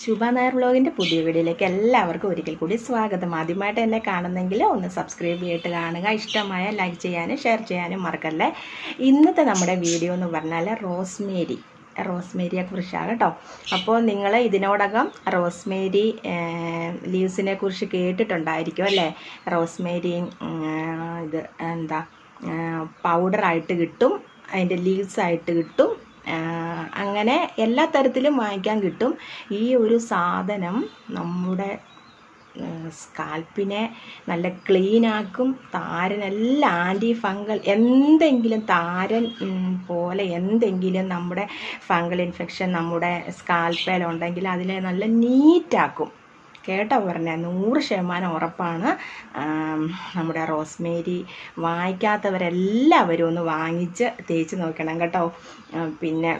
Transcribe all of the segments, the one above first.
ശുഭ നായർ വ്ലോഗിന്റെ പുതിയ വീഡിയോയിലേക്ക് എല്ലാവർക്കും ഒരിക്കൽ കൂടി സ്വാഗതം. ആദ്യമായിട്ട് എന്നെ കാണുന്നെങ്കിൽ ഒന്ന് സബ്സ്ക്രൈബ് ചെയ്തിട്ട് കാണുക. ഇഷ്ടമായ ലൈക്ക് ചെയ്യാനും ഷെയർ ചെയ്യാനും മറക്കല്ലേ. ഇന്നത്തെ നമ്മുടെ വീഡിയോ എന്ന് പറഞ്ഞാൽ റോസ്മേരി. റോസ്മേരിയെ കുറിച്ചാണ് കേട്ടോ അപ്പോൾ നിങ്ങൾ ഇതിനോടകം റോസ്മേരി ലീവ്സിനെ കുറിച്ച് കേട്ടിട്ടുണ്ടായിരിക്കും അല്ലേ? റോസ്മേരി ഇത് എന്താ പൗഡറായിട്ട് കിട്ടും അതിന്റെ ലീവ്സ് ആയിട്ട് കിട്ടും അങ്ങനെ എല്ലാ തരത്തിലും വാങ്ങിക്കാൻ കിട്ടും. ഈ ഒരു സാധനം നമ്മുടെ സ്കാൽപ്പിനെ നല്ല ക്ലീനാക്കും താരനെല്ലാം ആന്റി ഫംഗൽ എന്തെങ്കിലും താരൻ പോലെ എന്തെങ്കിലും നമ്മുടെ ഫംഗൽ ഇൻഫെക്ഷൻ നമ്മുടെ സ്കാൽപ്പേലുണ്ടെങ്കിൽ അതിനെ നല്ല നീറ്റാക്കും. കേട്ടോ പറഞ്ഞ. നൂറ് ശതമാനം ഉറപ്പാണ്. നമ്മുടെ റോസ്മേരി വാങ്ങിക്കാത്തവരെല്ലാവരും ഒന്ന് വാങ്ങിച്ച് തേച്ച് നോക്കണം കേട്ടോ. പിന്നെ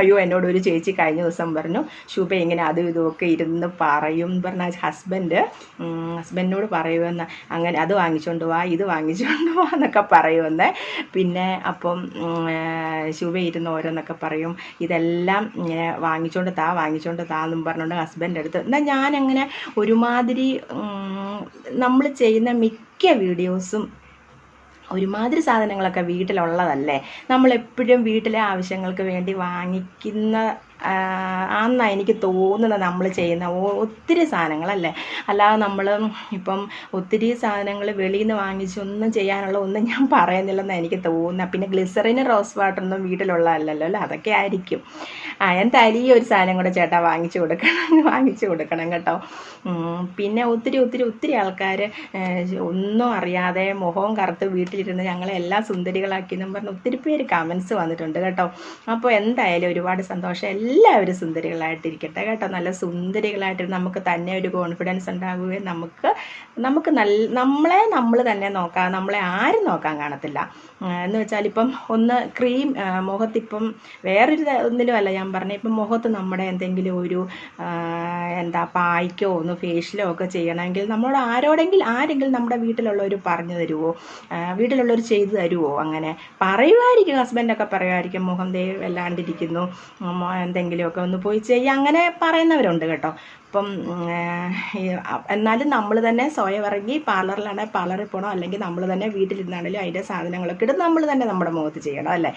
അയ്യോ എന്നോട് ഒരു ചേച്ചി കഴിഞ്ഞ ദിവസം പറഞ്ഞു ശുഭ ഇങ്ങനെ അതും ഇതുമൊക്കെ ഇരുന്ന് പറയും പറഞ്ഞ ഹസ്ബൻഡ് ഹസ്ബൻഡിനോട് പറയുമെന്ന്. അങ്ങനെ അത് വാങ്ങിച്ചുകൊണ്ട് വാ ഇത് വാങ്ങിച്ചുകൊണ്ട് വാ എന്നൊക്കെ പറയുമെന്ന്. പിന്നെ അപ്പം ശുഭ ഇരുന്ന് ഓരോന്നൊക്കെ പറയും ഇതെല്ലാം ഇങ്ങനെ വാങ്ങിച്ചുകൊണ്ട് താ വാങ്ങിച്ചുകൊണ്ട് താ എന്നും പറഞ്ഞുകൊണ്ട് ഹസ്ബൻഡ് അടുത്ത് എന്നാൽ ഞാനങ്ങനെ ഒരുമാതിരി നമ്മൾ ചെയ്യുന്ന മിക്ക വീഡിയോസും ഒരുമാതിരി സാധനങ്ങളൊക്കെ വീട്ടിലുള്ളതല്ലേ? നമ്മളെപ്പോഴും വീട്ടിലെ ആവശ്യങ്ങൾക്ക് വേണ്ടി വാങ്ങിക്കുന്ന ആന്നാണ് എനിക്ക് തോന്നുന്നത് നമ്മൾ ചെയ്യുന്ന ഒത്തിരി സാധനങ്ങളല്ലേ? അല്ലാതെ നമ്മൾ ഇപ്പം ഒത്തിരി സാധനങ്ങൾ വെളിയിൽ നിന്ന് വാങ്ങിച്ചൊന്നും ചെയ്യാനുള്ള ഒന്നും ഞാൻ പറയുന്നില്ലെന്നാണ് എനിക്ക് തോന്നുന്നത് പിന്നെ ഗ്ലിസറിന് റോസ് വാട്ടറൊന്നും വീട്ടിലുള്ളതല്ലല്ലോ അല്ലേ? അതൊക്കെ ആയിരിക്കും. എന്തായാലും ഈ ഒരു സാധനം കൂടെ ചേട്ടാ വാങ്ങിച്ചു കൊടുക്കണം വാങ്ങിച്ചു കൊടുക്കണം കേട്ടോ. പിന്നെ ഒത്തിരി ഒത്തിരി ഒത്തിരി ആൾക്കാർ ഒന്നും അറിയാതെ മുഖവും കറുത്ത് വീട്ടിലിരുന്ന് ഞങ്ങളെ എല്ലാ സുന്ദരികളാക്കി എന്നും പറഞ്ഞ് ഒത്തിരി പേര് കമൻസ് വന്നിട്ടുണ്ട് കേട്ടോ. അപ്പോൾ എന്തായാലും ഒരുപാട് സന്തോഷം. എല്ലാവരും സുന്ദരികളായിട്ടിരിക്കട്ടെ കേട്ടോ. നല്ല സുന്ദരികളായിട്ട് നമുക്ക് തന്നെ ഒരു കോൺഫിഡൻസ് ഉണ്ടാകുകയും നമുക്ക് നമുക്ക് നല്ല നമ്മളെ നമ്മൾ തന്നെ നോക്കാം നമ്മളെ ആരും നോക്കാൻ കാണത്തില്ല. എന്ന് വെച്ചാൽ ഇപ്പം ഒന്ന് ക്രീം മുഖത്തിപ്പം വേറൊരു ത- ഒന്നിലും അല്ല ഞാൻ പറഞ്ഞത് ഇപ്പം മുഖത്ത് നമ്മുടെ എന്തെങ്കിലും ഒരു എന്താ പായ്ക്കോ ഒന്ന് ഫേഷ്യലോ ഒക്കെ ചെയ്യണമെങ്കിൽ നമ്മളോട് ആരോടെങ്കിലും ആരെങ്കിലും നമ്മുടെ വീട്ടിലുള്ളവർ പറഞ്ഞു തരുമോ വീട്ടിലുള്ളവർ ചെയ്തു തരുമോ അങ്ങനെ പറയുമായിരിക്കും ഹസ്ബൻഡൊക്കെ പറയുമായിരിക്കും മുഖം ദേ വല്ലാണ്ടിരിക്കുന്നു എന്തെങ്കിലുമൊക്കെ ഒന്ന് പോയി ചെയ്യുക അങ്ങനെ പറയുന്നവരുണ്ട് കേട്ടോ. അപ്പം എന്നാലും നമ്മൾ തന്നെ സ്വയം ഇറങ്ങി പാർലറിലാണെങ്കിൽ പാർലറിൽ പോകണം അല്ലെങ്കിൽ നമ്മൾ തന്നെ വീട്ടിലിരുന്നാണെങ്കിലും അതിന്റെ സാധനങ്ങളൊക്കെ ഇട്ട് നമ്മൾ തന്നെ നമ്മുടെ മുഖത്ത് ചെയ്യണം അല്ലേ?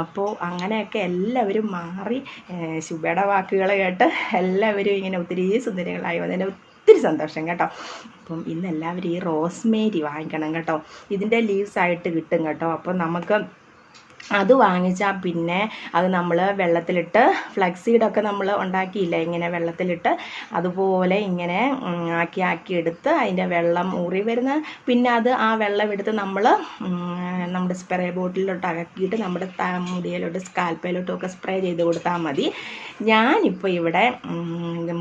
അപ്പോൾ അങ്ങനെയൊക്കെ എല്ലാവരും മാറി ശുഭയുടെ വാക്കുകൾ കേട്ട് എല്ലാവരും ഇങ്ങനെ ഒത്തിരി സുന്ദരികളായി വന്നതിന്റെ ഒത്തിരി സന്തോഷം കേട്ടോ. അപ്പം ഇന്ന് എല്ലാവരും ഈ റോസ്മേരി വാങ്ങിക്കണം കേട്ടോ. ഇതിന്റെ ലീവ്സ് ആയിട്ട് കിട്ടും കേട്ടോ. അപ്പം നമുക്ക് അത് വാങ്ങിച്ചാൽ പിന്നെ അത് നമ്മൾ വെള്ളത്തിലിട്ട് ഫ്ലക്സ് സീഡൊക്കെ നമ്മൾ ഉണ്ടാക്കിയില്ല ഇങ്ങനെ വെള്ളത്തിലിട്ട് അതുപോലെ ഇങ്ങനെ ആക്കി ആക്കി എടുത്ത് അതിന്റെ വെള്ളം ഊറി വരുന്ന പിന്നെ അത് ആ വെള്ളം എടുത്ത് നമ്മൾ നമ്മുടെ സ്പ്രേ ബോട്ടിലോട്ട് അകക്കിയിട്ട് നമ്മുടെ മുടിയിലോട്ട് സ്കാൽപ്പയിലോട്ടും ഒക്കെ സ്പ്രേ ചെയ്ത് കൊടുത്താൽ മതി. ഞാനിപ്പോൾ ഇവിടെ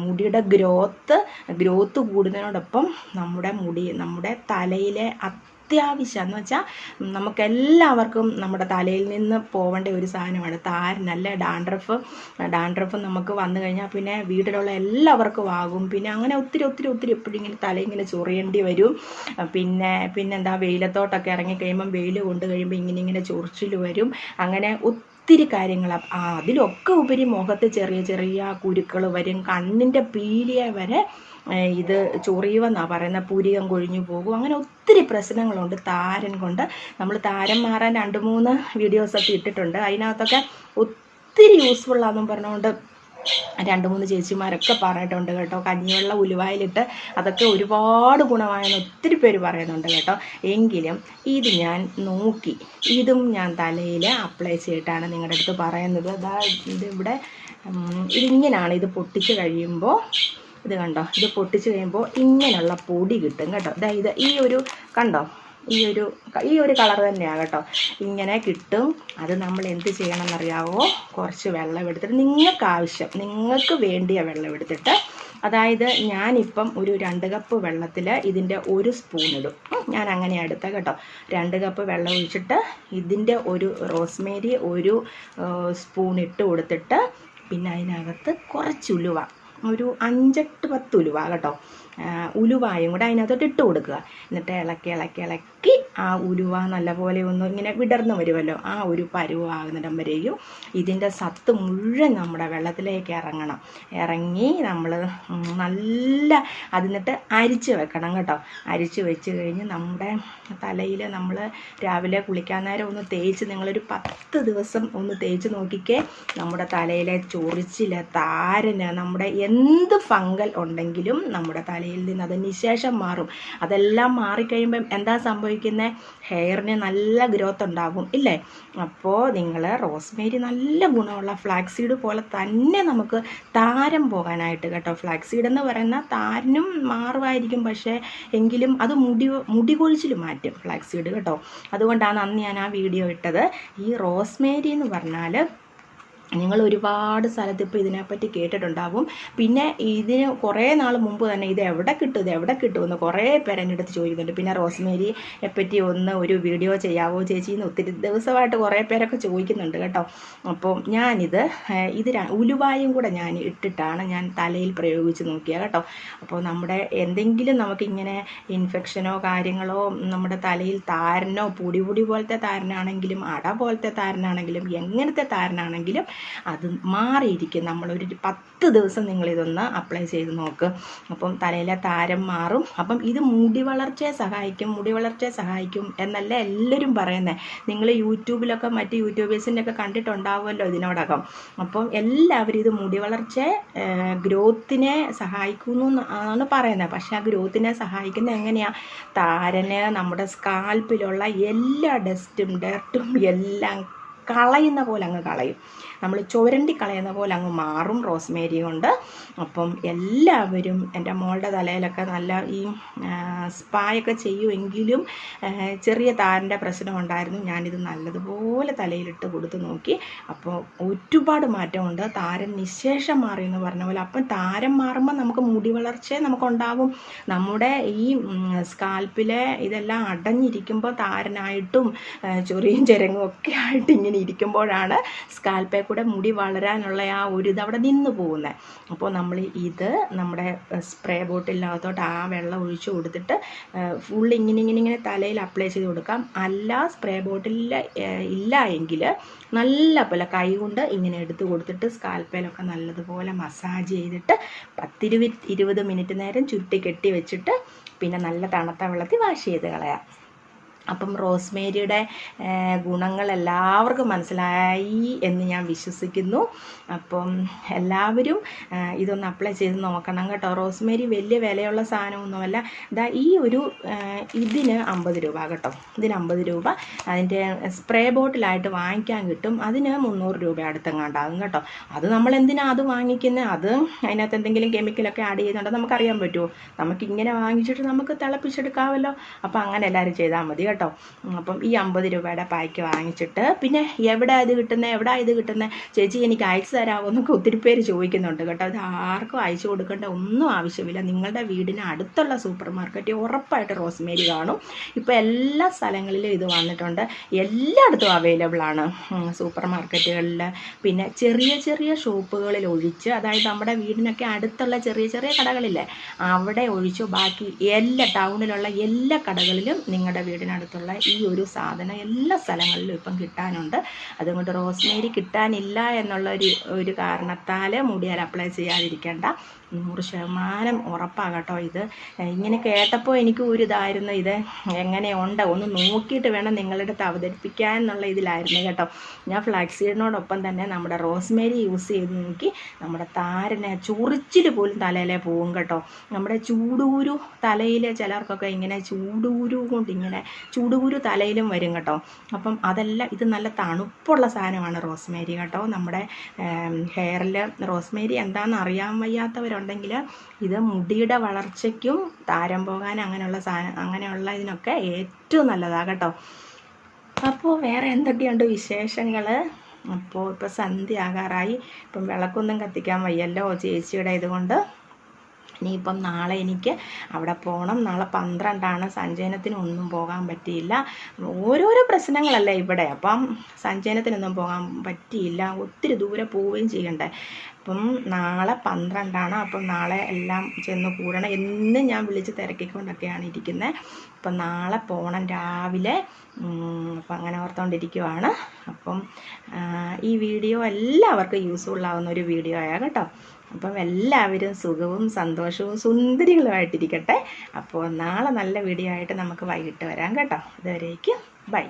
മുടിയുടെ ഗ്രോത്ത് ഗ്രോത്ത് കൂടുന്നതിനോടൊപ്പം നമ്മുടെ മുടി നമ്മുടെ തലയിലെ അത്യാവശ്യം എന്ന് വെച്ചാൽ നമുക്കെല്ലാവർക്കും നമ്മുടെ തലയിൽ നിന്ന് പോവേണ്ട ഒരു സാധനമാണ് താരനല്ല ഡാൻഡ്രഫ്. ഡാൻഡ്രഫ് നമുക്ക് വന്നു കഴിഞ്ഞാൽ പിന്നെ വീട്ടിലുള്ള എല്ലാവർക്കും ആകും. പിന്നെ അങ്ങനെ ഒത്തിരി ഒത്തിരി ഒത്തിരി എപ്പോഴും ഇങ്ങനെ തല ഇങ്ങനെ ചൊറിയേണ്ടി വരും. പിന്നെ പിന്നെന്താ വെയിലത്തോട്ടൊക്കെ ഇറങ്ങി കഴിയുമ്പം വെയിൽ കൊണ്ട് കഴിയുമ്പോൾ ഇങ്ങനെ ഇങ്ങനെ ചൊറിച്ചിൽ വരും. അങ്ങനെ ഒത്തിരി കാര്യങ്ങൾ അതിലൊക്കെ ഉപരി മുഖത്ത് ചെറിയ ചെറിയ കുരുക്കൾ വരും. കണ്ണിന്റെ പീലിയ വരെ ഇത് ചൊറിയുമെന്നാണ് പറയുന്നത് പൂരികം കൊഴിഞ്ഞു പോകും. അങ്ങനെ ഒത്തിരി പ്രശ്നങ്ങളുണ്ട് താരൻ കൊണ്ട്. നമ്മൾ താരം മാറാൻ രണ്ട് മൂന്ന് വീഡിയോസൊക്കെ ഇട്ടിട്ടുണ്ട്. അതിനകത്തൊക്കെ ഒത്തിരി യൂസ്ഫുള്ളാണെന്നും പറഞ്ഞുകൊണ്ട് രണ്ട് മൂന്ന് ചേച്ചിമാരൊക്കെ പറഞ്ഞിട്ടുണ്ട് കേട്ടോ. കഞ്ഞിവെള്ളം ഉലുവായിലിട്ട് അതൊക്കെ ഒരുപാട് ഗുണമായെന്ന് ഒത്തിരി പേര് പറയുന്നുണ്ട് കേട്ടോ. എങ്കിലും ഇത് ഞാൻ നോക്കി. ഇതും ഞാൻ തലയിൽ അപ്ലൈ ചെയ്തിട്ടാണ് നിങ്ങളുടെ അടുത്ത് പറയുന്നത്. അതാ ഇതിവിടെ ഇതിങ്ങനെയാണ് ഇത് പൊട്ടിച്ച് കഴിയുമ്പോൾ ഇത് കണ്ടോ? ഇത് പൊട്ടിച്ച് കഴിയുമ്പോൾ ഇങ്ങനെയുള്ള പൊടി കിട്ടും കേട്ടോ. ഇതാ ഈ ഒരു കണ്ടോ? ഈ ഒരു ഈ ഒരു കളർ തന്നെയാണ് കേട്ടോ. ഇങ്ങനെ കിട്ടും. അത് നമ്മൾ എന്ത് ചെയ്യണം ചെയ്യണമെന്നറിയാവോ? കുറച്ച് വെള്ളം എടുത്തിട്ട് നിങ്ങൾക്ക് ആവശ്യം നിങ്ങൾക്ക് വേണ്ടിയ വെള്ളം എടുത്തിട്ട്. അതായത് ഞാനിപ്പം ഒരു രണ്ട് കപ്പ് വെള്ളത്തിൽ ഇതിന്റെ ഒരു സ്പൂൺ ഇടും. ഞാൻ അങ്ങനെ എടുത്ത കേട്ടോ. രണ്ട് കപ്പ് വെള്ളം ഒഴിച്ചിട്ട് ഇതിന്റെ ഒരു റോസ്മേരി ഒരു സ്പൂൺ ഇട്ട് കൊടുത്തിട്ട് പിന്നെ അതിനകത്ത് കുറച്ച് ഉലുവ. ഒരു അഞ്ചെട്ട് പത്ത് ഉലുവ കേട്ടോ. ഉലുവായും കൂടെ അതിനകത്തോട്ട് ഇട്ട് കൊടുക്കുക. എന്നിട്ട് ഇളക്കി ഇളക്കി ഇളക്കി ആ ഉലുവ നല്ലപോലെ ഒന്ന് ഇങ്ങനെ വിടർന്ന് വരുമല്ലോ. ആ ഒരു പരുവാകുന്നിടം വരെയും ഇതിന്റെ സത്ത് മുഴുവൻ നമ്മുടെ വെള്ളത്തിലേക്ക് ഇറങ്ങണം. ഇറങ്ങി നമ്മൾ നല്ല അതിന്നിട്ട് അരിച്ച് വെക്കണം കേട്ടോ. അരിച്ച് വെച്ച് കഴിഞ്ഞ് നമ്മുടെ തലയിൽ നമ്മൾ രാവിലെ കുളിക്കാൻ നേരം ഒന്ന് തേച്ച് നിങ്ങളൊരു പത്ത് ദിവസം ഒന്ന് തേച്ച് നോക്കിക്കേ. നമ്മുടെ തലയിലെ ചൊറിച്ചിൽ താരന് നമ്മുടെ എന്ത് ഫംഗൽ ഉണ്ടെങ്കിലും നമ്മുടെ തലയിൽ നിന്ന് അത് നിശേഷം മാറും. അതെല്ലാം മാറിക്കഴിയുമ്പം എന്താ സംഭവിക്കുന്നത് ഹെയറിന് നല്ല ഗ്രോത്ത് ഉണ്ടാകും ഇല്ലേ? അപ്പോൾ നിങ്ങൾ റോസ്മേരി നല്ല ഗുണമുള്ള ഫ്ലാക്സീഡ് പോലെ തന്നെ നമുക്ക് താരം പോകാനായിട്ട് കേട്ടോ. ഫ്ലാക്സീഡ് എന്ന് പറയുന്ന താരനും മാറുമായിരിക്കും പക്ഷേ എങ്കിലും അത് മുടി മുടി കൊഴിച്ചിൽ മാറ്റും ഫ്ലാക്സീഡ് കേട്ടോ. അതുകൊണ്ടാണ് അന്ന് ഞാൻ ആ വീഡിയോ ഇട്ടത്. ഈ റോസ്മേരി എന്ന് പറഞ്ഞാൽ നിങ്ങൾ ഒരുപാട് സ്ഥലത്ത് ഇപ്പോൾ ഇതിനെപ്പറ്റി കേട്ടിട്ടുണ്ടാവും. പിന്നെ ഇതിന് കുറേ നാൾ മുമ്പ് തന്നെ ഇത് എവിടെ കിട്ടും ഇത് എവിടെ കിട്ടുമെന്ന് കുറേ പേര് എന്റെ അടുത്ത് ചോദിക്കുന്നുണ്ട്. പിന്നെ റോസ്മേരിയെ പറ്റി ഒന്ന് ഒരു വീഡിയോ ചെയ്യാവോ ചേച്ചി എന്ന് ഒത്തിരി ദിവസമായിട്ട് കുറേ പേരൊക്കെ ചോദിക്കുന്നുണ്ട് കേട്ടോ. അപ്പോൾ ഞാനിത് ഇത് ഉലുവായും കൂടെ ഞാൻ ഇട്ടിട്ടാണ് ഞാൻ തലയിൽ പ്രയോഗിച്ച് നോക്കിയത് കേട്ടോ. അപ്പോൾ നമ്മുടെ എന്തെങ്കിലും നമുക്കിങ്ങനെ ഇൻഫെക്ഷനോ കാര്യങ്ങളോ നമ്മുടെ തലയിൽ താരനോ പൊടിപൊടി പൊടി പോലത്തെ താരനാണെങ്കിലും അട പോലത്തെ താരനാണെങ്കിലും എങ്ങനത്തെ താരനാണെങ്കിലും അത് മാറിയിരിക്കും. നമ്മളൊരു പത്ത് ദിവസം നിങ്ങളിതൊന്ന് അപ്ലൈ ചെയ്ത് നോക്ക്. അപ്പം തലയിലെ താരം മാറും. അപ്പം ഇത് മുടി വളർച്ചയെ സഹായിക്കും മുടി വളർച്ചയെ സഹായിക്കും എന്നല്ല എല്ലാവരും പറയുന്നത് നിങ്ങൾ യൂട്യൂബിലൊക്കെ മറ്റ് യൂട്യൂബേഴ്സിന്റെ ഒക്കെ കണ്ടിട്ടുണ്ടാവുമല്ലോ ഇതിനോടകം. അപ്പം എല്ലാവരും ഇത് മുടി വളർച്ചയെ ഗ്രോത്തിനെ സഹായിക്കുന്നു എന്നാണ് പറയുന്നത്. പക്ഷെ ആ ഗ്രോത്തിനെ സഹായിക്കുന്നത് എങ്ങനെയാണ് താരന് നമ്മുടെ സ്കാൽപ്പിലുള്ള എല്ലാ ഡസ്റ്റും ഡർട്ടും എല്ലാം കളയുന്ന പോലെ അങ്ങ് കളയും. നമ്മൾ ചുരണ്ടി കളയുന്ന പോലെ അങ്ങ് മാറും. റോസ്മേരി കൊണ്ട് അപ്പം എല്ലാവരും എന്റെ മോളുടെ തലയിലൊക്കെ നല്ല ഈ സ്പായൊക്കെ ചെയ്യുമെങ്കിലും ചെറിയ താരന്റെ പ്രശ്നം ഉണ്ടായിരുന്നു. ഞാനിത് നല്ലതുപോലെ തലയിലിട്ട് കൊടുത്ത് നോക്കി. അപ്പോൾ ഒരുപാട് മാറ്റമുണ്ട്. താരൻ നിശേഷം മാറി എന്ന് പറഞ്ഞ പോലെ അപ്പം താരം മാറുമ്പോൾ നമുക്ക് മുടി വളർച്ച നമുക്കുണ്ടാകും നമ്മുടെ ഈ സ്കാൽപ്പിലെ ഇതെല്ലാം അടഞ്ഞിരിക്കുമ്പോൾ താരനായിട്ടും ചൊറിയും ചെരങ്ങും ഒക്കെ ആയിട്ട് ഇങ്ങനെ ഇരിക്കുമ്പോഴാണ് സ്കാൽപ്പേ കൂടെ മുടി വളരാനുള്ള ആ ഒരു ഇത് അവിടെ നിന്ന് പോകുന്നത് അപ്പോൾ നമ്മൾ ഇത് നമ്മുടെ സ്പ്രേ ബോട്ടിലിനകത്തോട്ട് ആ വെള്ളം ഒഴിച്ച് കൊടുത്തിട്ട് ഫുൾ ഇങ്ങനെ ഇങ്ങനെ ഇങ്ങനെ തലയിൽ അപ്ലൈ ചെയ്ത് കൊടുക്കാം. അല്ല സ്പ്രേ ബോട്ടിലിൽ ഇല്ല എങ്കിൽ നല്ല പോലെ കൈ കൊണ്ട് ഇങ്ങനെ എടുത്ത് കൊടുത്തിട്ട് സ്കാൽപ്പേലൊക്കെ നല്ലതുപോലെ മസാജ് ചെയ്തിട്ട് പത്തിരുപത് ഇരുപത് മിനിറ്റ് നേരം ചുരുട്ടി കെട്ടി വെച്ചിട്ട് പിന്നെ നല്ല തണുത്ത വെള്ളത്തിൽ വാഷ് ചെയ്ത് കളയാം. അപ്പം റോസ്മേരിയുടെ ഗുണങ്ങൾ എല്ലാവർക്കും മനസ്സിലായി എന്ന് ഞാൻ വിശ്വസിക്കുന്നു. അപ്പം എല്ലാവരും ഇതൊന്ന് അപ്ലൈ ചെയ്ത് നോക്കണം കേട്ടോ. റോസ്മേരി വലിയ വിലയുള്ള സാധനമൊന്നുമല്ല. ഇതാ ഈ ഒരു ഇതിന് അമ്പത് രൂപ കേട്ടോ. ഇതിന് അമ്പത് രൂപ. അതിന്റെ സ്പ്രേ ബോട്ടിലായിട്ട് വാങ്ങിക്കാൻ കിട്ടും. അതിന് മുന്നൂറ് രൂപ അടുത്തെങ്ങാണ്ടാകും കേട്ടോ. അത് നമ്മൾ എന്തിനാ അത് വാങ്ങിക്കുന്നത് അത് അതിനകത്ത് എന്തെങ്കിലും കെമിക്കലൊക്കെ ആഡ് ചെയ്യുന്നുണ്ടോ? നമുക്കറിയാൻ പറ്റുമോ? നമുക്കിങ്ങനെ വാങ്ങിച്ചിട്ട് നമുക്ക് തിളപ്പിച്ചെടുക്കാമല്ലോ. അപ്പോൾ അങ്ങനെ എല്ലാവരും ചെയ്താൽ മതി ഉം, അപ്പം ഈ അമ്പത് രൂപയുടെ പായ്ക്ക് വാങ്ങിച്ചിട്ട് പിന്നെ എവിടെ ഇത് കിട്ടുന്നത് എവിടെ ഇത് കിട്ടുന്നത് ചേച്ചി എനിക്ക് അയച്ചു തരാമോ എന്നൊക്കെ ഒത്തിരി പേര് ചോദിക്കുന്നുണ്ട് കേട്ടോ. അത് ആർക്കും അയച്ചു കൊടുക്കേണ്ട ഒന്നും ആവശ്യമില്ല. നിങ്ങളുടെ വീടിന് അടുത്തുള്ള സൂപ്പർ മാർക്കറ്റിൽ ഉറപ്പായിട്ട് റോസ്മേരി കാണും. ഇപ്പോൾ എല്ലാ സ്ഥലങ്ങളിലും ഇത് വന്നിട്ടുണ്ട്. എല്ലായിടത്തും അവൈലബിൾ ആണ്. സൂപ്പർ മാർക്കറ്റുകളിൽ പിന്നെ ചെറിയ ചെറിയ ഷോപ്പുകളിൽ ഒഴിച്ച് അതായത് നമ്മുടെ വീടിനൊക്കെ അടുത്തുള്ള ചെറിയ ചെറിയ കടകളില്ലേ? അവിടെ ഒഴിച്ചു. ബാക്കി എല്ലാ ടൗണിലുള്ള എല്ലാ കടകളിലും നിങ്ങളുടെ വീടിനടുത്തുള്ള ഈ ഒരു സാധനം എല്ലാ സ്ഥലങ്ങളിലും ഇപ്പം കിട്ടാനുണ്ട്. അതുകൊണ്ട് റോസ്മേരി കിട്ടാനില്ല എന്നുള്ള ഒരു ഒരു കാരണത്താൽ മുടിയാൽ അപ്ലൈ ചെയ്യാതിരിക്കേണ്ട. നൂറ് ശതമാനം ഉറപ്പാണ് കേട്ടോ ഇത് ഇങ്ങനെ കേട്ടപ്പോൾ എനിക്ക് ഒരു ഇതായിരുന്നു ഇത് എങ്ങനെയുണ്ട് ഒന്ന് നോക്കിയിട്ട് വേണം നിങ്ങളുടെ അടുത്ത് അവതരിപ്പിക്കാൻ എന്നുള്ള ഇതിലായിരുന്നു കേട്ടോ. ഞാൻ ഫ്ലാക്സീഡിനോടൊപ്പം തന്നെ നമ്മുടെ റോസ്മേരി യൂസ് ചെയ്ത് നോക്കി നമ്മുടെ താരനെ ചൊറിച്ചിൽ പോലും തലയിലെ പോകും കേട്ടോ. നമ്മുടെ ചൂടൂരു തലയിലെ ചിലർക്കൊക്കെ ഇങ്ങനെ ചൂടൂരു കൊണ്ട് ഇങ്ങനെ ചൂടൂരു തലയിലും വരും കേട്ടോ. അപ്പം അതെല്ലാം ഇത് നല്ല തണുപ്പുള്ള സാധനമാണ് റോസ്മേരി കേട്ടോ. നമ്മുടെ ഹെയറിൽ റോസ്മേരി എന്താണെന്ന് അറിയാൻ വയ്യാത്തവരുണ്ടെങ്കിൽ ഇത് മുടിയുടെ വളർച്ചയ്ക്കും താരം പോകാൻ അങ്ങനെയുള്ള സാധനം അങ്ങനെയുള്ള ഇതിനൊക്കെ ഏറ്റവും നല്ലതാണ് കേട്ടോ. അപ്പോൾ വേറെ എന്തൊക്കെയുണ്ട് വിശേഷങ്ങൾ? അപ്പോൾ ഇപ്പോൾ സന്ധ്യ ആകാറായി. ഇപ്പം വിളക്കൊന്നും കത്തിക്കാൻ വയ്യല്ലോ ചേച്ചിയുടെ ഇതുകൊണ്ട്. ഇനിയിപ്പം നാളെ എനിക്ക് അവിടെ പോകണം നാളെ പന്ത്രണ്ടാണ്. സഞ്ചയനത്തിനൊന്നും പോകാൻ പറ്റിയില്ല. ഓരോരോ പ്രശ്നങ്ങളല്ലേ ഇവിടെ. അപ്പം സഞ്ചയനത്തിനൊന്നും പോകാൻ പറ്റിയില്ല. ഒത്തിരി ദൂരെ പോവുകയും ചെയ്യണ്ടേ. അപ്പം നാളെ പന്ത്രണ്ടാണ്. അപ്പം നാളെ എല്ലാം ചെന്ന് കൂടണം എന്നും ഞാൻ വിളിച്ച് തിരക്കിക്കൊണ്ടൊക്കെയാണ് ഇരിക്കുന്നത് അപ്പം നാളെ പോകണം രാവിലെ. അപ്പം അങ്ങനെ ഓർത്തുകൊണ്ടിരിക്കുവാണ് അപ്പം ഈ വീഡിയോ എല്ലാവർക്കും യൂസ്ഫുൾ ആവുന്ന ഒരു വീഡിയോ ആയ കേട്ടോ. അപ്പം എല്ലാവരും സുഖവും സന്തോഷവും സുന്ദരികളുമായിട്ടിരിക്കട്ടെ. അപ്പോൾ നാളെ നല്ല വീഡിയോ ആയിട്ട് നമുക്ക് വൈകിട്ട് വരാം കേട്ടോ. ഇതുവരേക്കും ബൈ.